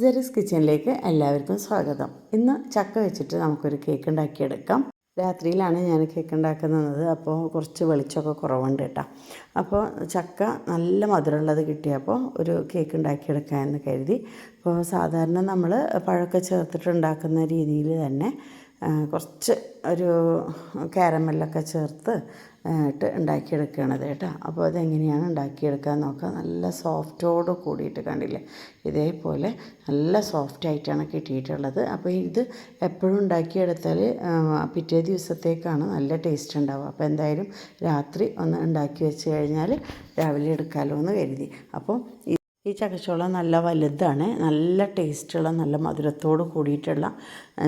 Jerry's കിച്ചണിലേക്ക് എല്ലാവർക്കും സ്വാഗതം. ഇന്ന് ചക്ക വെച്ചിട്ട് നമുക്കൊരു കേക്ക് ഉണ്ടാക്കിയെടുക്കാം. രാത്രിയിലാണ് ഞാൻ കേക്ക് ഉണ്ടാക്കുന്നത്. അപ്പോൾ കുറച്ച് വെളിച്ചമൊക്കെ കുറവുണ്ട് കേട്ടോ. അപ്പോൾ ചക്ക നല്ല മധുരമുള്ളത് കിട്ടിയപ്പോൾ ഒരു കേക്ക് ഉണ്ടാക്കിയെടുക്കാമെന്ന് കരുതി. അപ്പോൾ സാധാരണ നമ്മൾ പഴമൊക്കെ ചേർത്തിട്ട് ഉണ്ടാക്കുന്ന രീതിയിൽ തന്നെ കുറച്ച് ഒരു കാരമലൊക്കെ ചേർത്ത് ഇട്ട് ഉണ്ടാക്കിയെടുക്കുകയാണത് കേട്ടോ. അപ്പോൾ അതെങ്ങനെയാണ് ഉണ്ടാക്കിയെടുക്കുക നോക്കാം നല്ല സോഫ്റ്റോട് കൂടിയിട്ട് കണ്ടില്ലേ? ഇതേപോലെ നല്ല സോഫ്റ്റായിട്ടാണ് കിട്ടിയിട്ടുള്ളത്. അപ്പോൾ ഇത് എപ്പോഴും ഉണ്ടാക്കിയെടുത്താൽ പിറ്റേ ദിവസത്തേക്കാണ് നല്ല ടേസ്റ്റ് ഉണ്ടാവുക. അപ്പോൾ എന്തായാലും രാത്രി ഒന്ന് ഉണ്ടാക്കി വെച്ച് കഴിഞ്ഞാൽ രാവിലെ എടുക്കാമല്ലോ എന്ന് കരുതി. അപ്പോൾ ഈ ചക്കച്ചോളം നല്ല വലുതാണ് നല്ല ടേസ്റ്റുള്ള നല്ല മധുരത്തോട് കൂടിയിട്ടുള്ള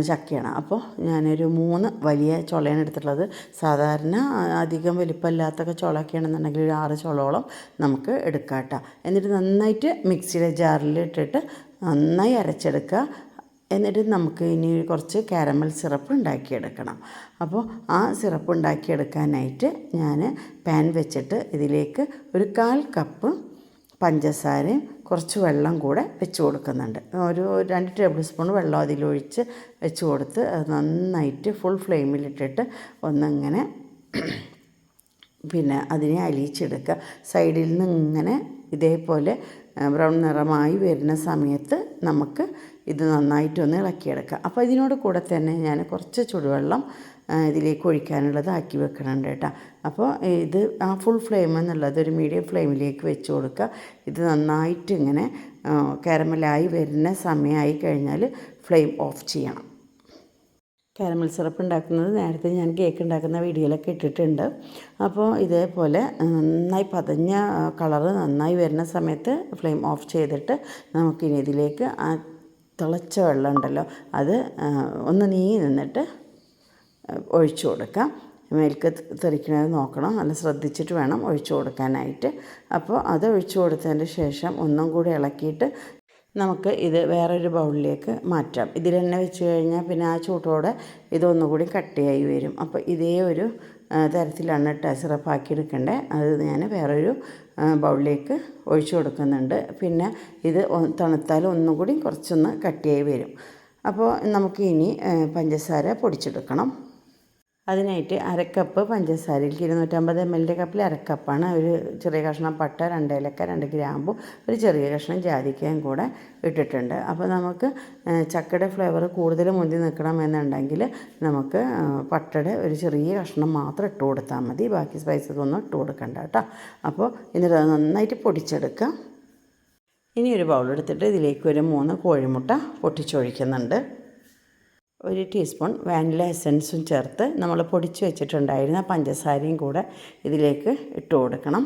ചക്കയാണ്. അപ്പോൾ ഞാനൊരു മൂന്ന് വലിയ ചുളയാണ് എടുത്തിട്ടുള്ളത്. സാധാരണ അധികം വലിപ്പമില്ലാത്തൊക്കെ ചുളയൊക്കെ ആണെന്നുണ്ടെങ്കിൽ ഒരു ആറ് ചുളോളം നമുക്ക് എടുക്കാം കേട്ടോ എന്നിട്ട് നന്നായിട്ട് മിക്സിയുടെ ജാറിൽ ഇട്ടിട്ട് നന്നായി അരച്ചെടുക്കുക. എന്നിട്ട് നമുക്ക് ഇനി കുറച്ച് കാരമൽ സിറപ്പ് ഉണ്ടാക്കിയെടുക്കണം. അപ്പോൾ ആ സിറപ്പ് ഉണ്ടാക്കിയെടുക്കാനായിട്ട് ഞാൻ പാൻ വെച്ചിട്ട് ഇതിലേക്ക് ഒരു കാൽ കപ്പ് പഞ്ചസാരയും കുറച്ച് വെള്ളം കൂടെ വെച്ച് കൊടുക്കുന്നുണ്ട്. ഒരു രണ്ട് ടേബിൾ സ്പൂൺ വെള്ളം അതിലൊഴിച്ച് വെച്ച് കൊടുത്ത് അത് നന്നായിട്ട് ഫുൾ ഫ്ലെയിമിലിട്ടിട്ട് ഒന്നിങ്ങനെ പിന്നെ അതിനെ അലിയിച്ചെടുക്കുക. സൈഡിൽ നിന്ന് ഇങ്ങനെ ഇതേപോലെ ബ്രൗൺ നിറമായി വരുന്ന സമയത്ത് നമുക്ക് ഇത് നന്നായിട്ടൊന്ന് ഇളക്കിയെടുക്കുക. അപ്പോൾ ഇതിനോട് കൂടെ തന്നെ ഞാൻ കുറച്ച് ചുടുവെള്ളം ഇതിലേക്ക് ഒഴിക്കാനുള്ളത് ആക്കി വെക്കണുണ്ട് കേട്ടോ. അപ്പോൾ ഇത് ആ ഫുൾ ഫ്ലെയിം എന്നുള്ളത് ഒരു മീഡിയം ഫ്ലെയിമിലേക്ക് വെച്ച് കൊടുക്കുക. ഇത് നന്നായിട്ട് ഇങ്ങനെ കാരമലായി വരുന്ന സമയമായി കഴിഞ്ഞാൽ ഫ്ലെയിം ഓഫ് ചെയ്യണം. കാരമൽ സിറപ്പ് ഉണ്ടാക്കുന്നത് നേരത്തെ ഞാൻ കേക്ക് ഉണ്ടാക്കുന്ന വീഡിയോയിലൊക്കെ ഇട്ടിട്ടുണ്ട്. അപ്പോൾ ഇതേപോലെ നന്നായി പതഞ്ഞ കളറ് നന്നായി വരുന്ന സമയത്ത് ഫ്ലെയിം ഓഫ് ചെയ്തിട്ട് നമുക്കിനി ഇതിലേക്ക് തിളച്ച വെള്ളം ഉണ്ടല്ലോ അത് ഒന്ന് നീങ്ങി നിന്നിട്ട് ഒഴിച്ചു കൊടുക്കാം. മേൽക്ക് തെറിക്കണത് നോക്കണം നല്ല ശ്രദ്ധിച്ചിട്ട് വേണം ഒഴിച്ചു കൊടുക്കാനായിട്ട്. അപ്പോൾ അത് ഒഴിച്ചു കൊടുത്തതിന് ശേഷം ഒന്നും കൂടി ഇളക്കിയിട്ട് നമുക്ക് ഇത് വേറൊരു ബൗളിലേക്ക് മാറ്റാം. ഇതിൽ തന്നെ വെച്ച് കഴിഞ്ഞാൽ പിന്നെ ആ ചൂട്ടോടെ ഇതൊന്നുകൂടി കട്ടിയായി വരും. അപ്പോൾ ഇതേ ഒരു തരത്തിലാണ് ഇട്ട് സിറപ്പാക്കി എടുക്കേണ്ടത് അത് ഞാൻ വേറൊരു ബൗളിലേക്ക് ഒഴിച്ചു കൊടുക്കുന്നുണ്ട്. പിന്നെ ഇത് തണുത്താൽ ഒന്നും കൂടി കുറച്ചൊന്ന് കട്ടിയായി വരും. അപ്പോൾ നമുക്ക് ഇനി പഞ്ചസാര പൊടിച്ചെടുക്കണം. അതിനായിട്ട് അരക്കപ്പ് പഞ്ചസാരയിലേക്ക് ഇരുന്നൂറ്റമ്പത് എം എല്ലിന്റെ കപ്പിൽ അരക്കപ്പാണ് ഒരു ചെറിയ കഷ്ണം പട്ട രണ്ട് ഏലക്ക രണ്ട് ഗ്രാമ്പു ഒരു ചെറിയ കഷ്ണം ജാതിക്കയും കൂടെ ഇട്ടിട്ടുണ്ട്. അപ്പോൾ നമുക്ക് ചക്കയുടെ ഫ്ലേവർ കൂടുതൽ മുന്തി നിൽക്കണമെന്നുണ്ടെങ്കിൽ നമുക്ക് പട്ടയുടെ ഒരു ചെറിയ കഷ്ണം മാത്രം ഇട്ട് കൊടുത്താൽ മതി. ബാക്കി സ്പൈസസ് ഒന്നും ഇട്ട് കൊടുക്കണ്ട കേട്ടോ. അപ്പോൾ എന്നിട്ട് അത് നന്നായിട്ട് പൊടിച്ചെടുക്കാം. ഇനി ഒരു ബൗൾ എടുത്തിട്ട് ഇതിലേക്ക് ഒരു മൂന്ന് കോഴിമുട്ട പൊട്ടിച്ചൊഴിക്കുന്നുണ്ട്. ഒരു ടീസ്പൂൺ വാനില എസൻസും ചേർത്ത് നമ്മൾ പൊടിച്ച് വെച്ചിട്ടുണ്ടായിരുന്ന പഞ്ചസാരയും കൂടെ ഇതിലേക്ക് ഇട്ട് കൊടുക്കണം.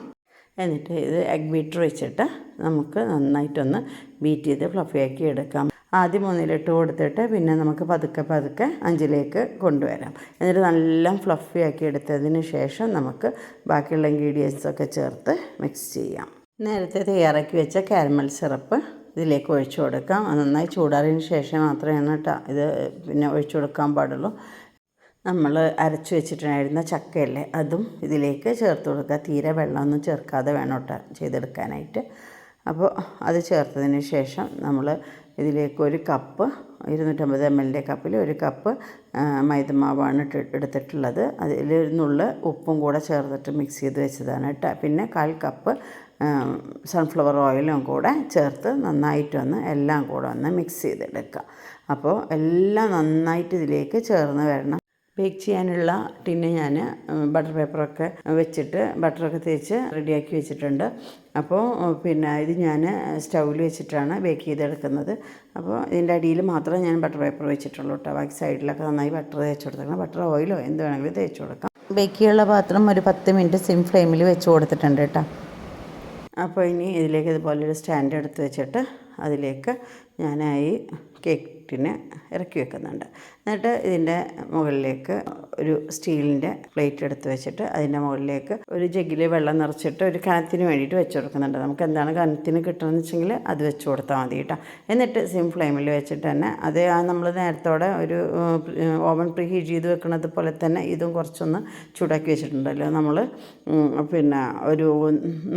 എന്നിട്ട് ഇത് എഗ് ബീറ്റർ വെച്ചിട്ട് നമുക്ക് നന്നായിട്ടൊന്ന് ബീറ്റ് ചെയ്ത് ഫ്ലഫി ആക്കി എടുക്കാം. ആദ്യം മൂന്നിലിട്ട് കൊടുത്തിട്ട് പിന്നെ നമുക്ക് പതുക്കെ പതുക്കെ അഞ്ചിലേക്ക് കൊണ്ടുവരാം. എന്നിട്ട് നല്ല ഫ്ലഫി ആക്കി എടുത്തതിന് ശേഷം നമുക്ക് ബാക്കിയുള്ള ഇൻഗ്രീഡിയൻസൊക്കെ ചേർത്ത് മിക്സ് ചെയ്യാം. നേരത്തെ തയ്യാറാക്കി വെച്ച കാരമൽ സിറപ്പ് ഇതിലേക്ക് ഒഴിച്ചു കൊടുക്കാം. നന്നായി ചൂടാറിയതിന് ശേഷം മാത്രമേ കേട്ടോ ഇത് പിന്നെ ഒഴിച്ചു കൊടുക്കാൻ പാടുള്ളൂ. നമ്മൾ അരച്ചു വെച്ചിട്ടുണ്ടായിരുന്ന ചക്കയല്ലേ അതും ഇതിലേക്ക് ചേർത്ത് കൊടുക്കുക. തീരെ വെള്ളമൊന്നും ചേർക്കാതെ വേണം കേട്ടോ ചെയ്തെടുക്കാനായിട്ട്. അപ്പോൾ അത് ചേർത്തതിന് ശേഷം നമ്മൾ ഇതിലേക്ക് ഒരു കപ്പ് ഇരുന്നൂറ്റമ്പത് എം എല്ലിന്റെ കപ്പിൽ ഒരു കപ്പ് മൈദമാവാണ് ഇട്ട് എടുത്തിട്ടുള്ളത്. അതിൽ നുള്ള ഉപ്പും കൂടെ ചേർത്തിട്ട് മിക്സ് ചെയ്ത് വെച്ചതാണ് കേട്ടോ. പിന്നെ കാൽ കപ്പ് സൺഫ്ലവർ ഓയിലും കൂടെ ചേർത്ത് നന്നായിട്ടൊന്ന് എല്ലാം കൂടെ ഒന്ന് മിക്സ് ചെയ്തെടുക്കുക. അപ്പോൾ എല്ലാം നന്നായിട്ട് ഇതിലേക്ക് ചേർന്ന് വരണം. ബേക്ക് ചെയ്യാനുള്ള ടിന്ന് ഞാൻ ബട്ടർ പേപ്പറൊക്കെ വെച്ചിട്ട് ബട്ടറൊക്കെ തേച്ച് റെഡിയാക്കി വെച്ചിട്ടുണ്ട്. അപ്പോൾ പിന്നെ ഇത് ഞാൻ സ്റ്റൗവിൽ വെച്ചിട്ടാണ് ബേക്ക് ചെയ്തെടുക്കുന്നത്. അപ്പോൾ ഇതിന്റെ അടിയിൽ മാത്രമേ ഞാൻ ബട്ടർ പേപ്പർ വെച്ചിട്ടുള്ളൂ കേട്ടോ. ബാക്കി സൈഡിലൊക്കെ നന്നായി ബട്ടർ തേച്ച് കൊടുത്തേക്കണം. ബട്ടർ ഓയിലോ എന്ത് വേണമെങ്കിലും തേച്ച് കൊടുക്കാം. ബേക്ക് ചെയ്യാനുള്ള പാത്രം ഒരു പത്ത് മിനിറ്റ് സിം ഫ്ലെയിമിൽ വെച്ച് കൊടുത്തിട്ടുണ്ട് കേട്ടോ. അപ്പോൾ ഇനി ഇതിലേക്ക് ഇതുപോലെ ഒരു സ്റ്റാൻഡ് എടുത്ത് വെച്ചിട്ട് അതിലേക്ക് ഞാൻ ഈ കേക്ക് ടിന് ഇറക്കി വെക്കുന്നുണ്ട്. എന്നിട്ട് ഇതിന്റെ മുകളിലേക്ക് ഒരു സ്റ്റീലിന്റെ പ്ലേറ്റ് എടുത്ത് വെച്ചിട്ട് അതിന്റെ മുകളിലേക്ക് ഒരു ജഗ്ഗിൽ വെള്ളം നിറച്ചിട്ട് ഒരു കനത്തിന് വേണ്ടിയിട്ട് വെച്ച് കൊടുക്കുന്നുണ്ട്. നമുക്ക് എന്താണ് കനത്തിന് കിട്ടണമെന്ന് വെച്ചെങ്കിൽ അത് വെച്ച് കൊടുത്താൽ മതി കേട്ടോ. എന്നിട്ട് സിം ഫ്ലെയിമിൽ വെച്ചിട്ട് തന്നെ അത് നമ്മൾ നേരത്തോടെ ഒരു ഓവൻ പ്രീ ഹീറ്റ് ചെയ്ത് വെക്കുന്നത് പോലെ തന്നെ ഇതും കുറച്ചൊന്ന് ചൂടാക്കി വെച്ചിട്ടുണ്ടല്ലോ. നമ്മൾ പിന്നെ ഒരു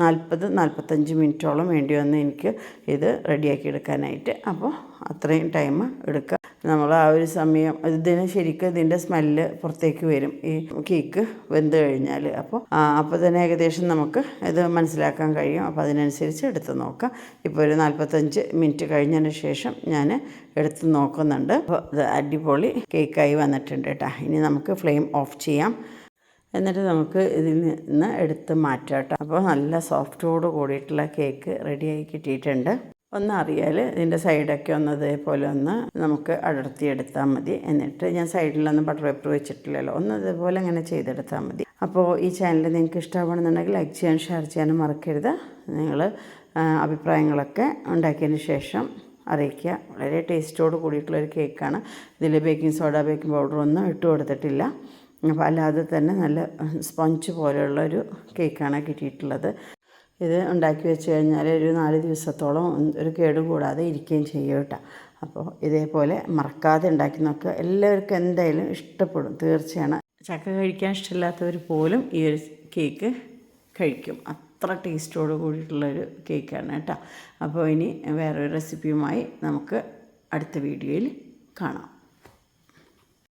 നാൽപ്പത് നാൽപ്പത്തഞ്ച് മിനിറ്റോളം വേണ്ടി വന്ന് എനിക്ക് ഇത് റെഡിയാക്കി എടുക്കാനായിട്ട് അപ്പോൾ അത്രയും ടൈം എടുക്കുക. നമ്മൾ ആ ഒരു സമയം ഇതിന് ശരിക്കും ഇതിന്റെ സ്മെല്ല് പുറത്തേക്ക് വരും. ഈ കേക്ക് വെന്ത് കഴിഞ്ഞാൽ. അപ്പോൾ അപ്പോൾ തന്നെ ഏകദേശം നമുക്ക് ഇത് മനസ്സിലാക്കാൻ കഴിയും. അപ്പോൾ അതിനനുസരിച്ച് എടുത്ത് നോക്കാം. ഇപ്പോൾ ഒരു നാൽപ്പത്തഞ്ച് മിനിറ്റ് കഴിഞ്ഞതിന് ശേഷം ഞാൻ എടുത്ത് നോക്കുന്നുണ്ട്. അപ്പോൾ ഇത് അടിപൊളി കേക്കായി വന്നിട്ടുണ്ട് കേട്ടോ. ഇനി നമുക്ക് ഫ്ലെയിം ഓഫ് ചെയ്യാം. എന്നിട്ട് നമുക്ക് ഇതിൽ നിന്ന് എടുത്ത് മാറ്റാം കേട്ടോ. അപ്പോൾ നല്ല സോഫ്റ്റോട് കൂടിയിട്ടുള്ള കേക്ക് റെഡിയായി കിട്ടിയിട്ടുണ്ട്. ഒന്ന് അറിയാൽ ഇതിന്റെ സൈഡൊക്കെ ഒന്ന് ഇതേപോലെ ഒന്ന് നമുക്ക് അടർത്തിയെടുത്താൽ മതി. എന്നിട്ട് ഞാൻ സൈഡിലൊന്നും ബട്ടർ പേപ്പർ വെച്ചിട്ടില്ലല്ലോ ഒന്ന് ഇതേപോലെ അങ്ങനെ ചെയ്തെടുത്താൽ മതി. അപ്പോൾ ഈ ചാനൽ നിങ്ങൾക്ക് ഇഷ്ടമാണെന്നുണ്ടെങ്കിൽ ലൈക്ക് ചെയ്യാനും ഷെയർ ചെയ്യാനും മറക്കരുത്. നിങ്ങൾ അഭിപ്രായങ്ങളൊക്കെ ഉണ്ടാക്കിയതിന് ശേഷം അറിയിക്കുക. വളരെ ടേസ്റ്റോട് കൂടിയിട്ടുള്ളൊരു കേക്കാണ് ഇതിൽ ബേക്കിംഗ് സോഡ ബേക്കിംഗ് പൗഡർ ഒന്നും ഇട്ട് കൊടുത്തിട്ടില്ല. അപ്പോൾ അല്ലാതെ തന്നെ നല്ല സ്പഞ്ച് പോലെയുള്ളൊരു കേക്കാണ് കിട്ടിയിട്ടുള്ളത്. ഇത് ഉണ്ടാക്കി വെച്ച് കഴിഞ്ഞാൽ ഒരു നാല് ദിവസത്തോളം ഒരു കേടും കൂടാതെ ഇരിക്കുകയും ചെയ്യും കേട്ടോ. അപ്പോൾ ഇതേപോലെ മറക്കാതെ ഉണ്ടാക്കി നോക്കുക. എല്ലാവർക്കും എന്തായാലും ഇഷ്ടപ്പെടും. തീർച്ചയാണ്. ചക്ക കഴിക്കാൻ ഇഷ്ടമില്ലാത്തവർ പോലും ഈ ഒരു കേക്ക് കഴിക്കും. അത്ര ടേസ്റ്റോട് കൂടിയിട്ടുള്ളൊരു കേക്കാണ് കേട്ടോ. അപ്പോൾ ഇനി വേറൊരു റെസിപ്പിയുമായി നമുക്ക് അടുത്ത വീഡിയോയിൽ കാണാം.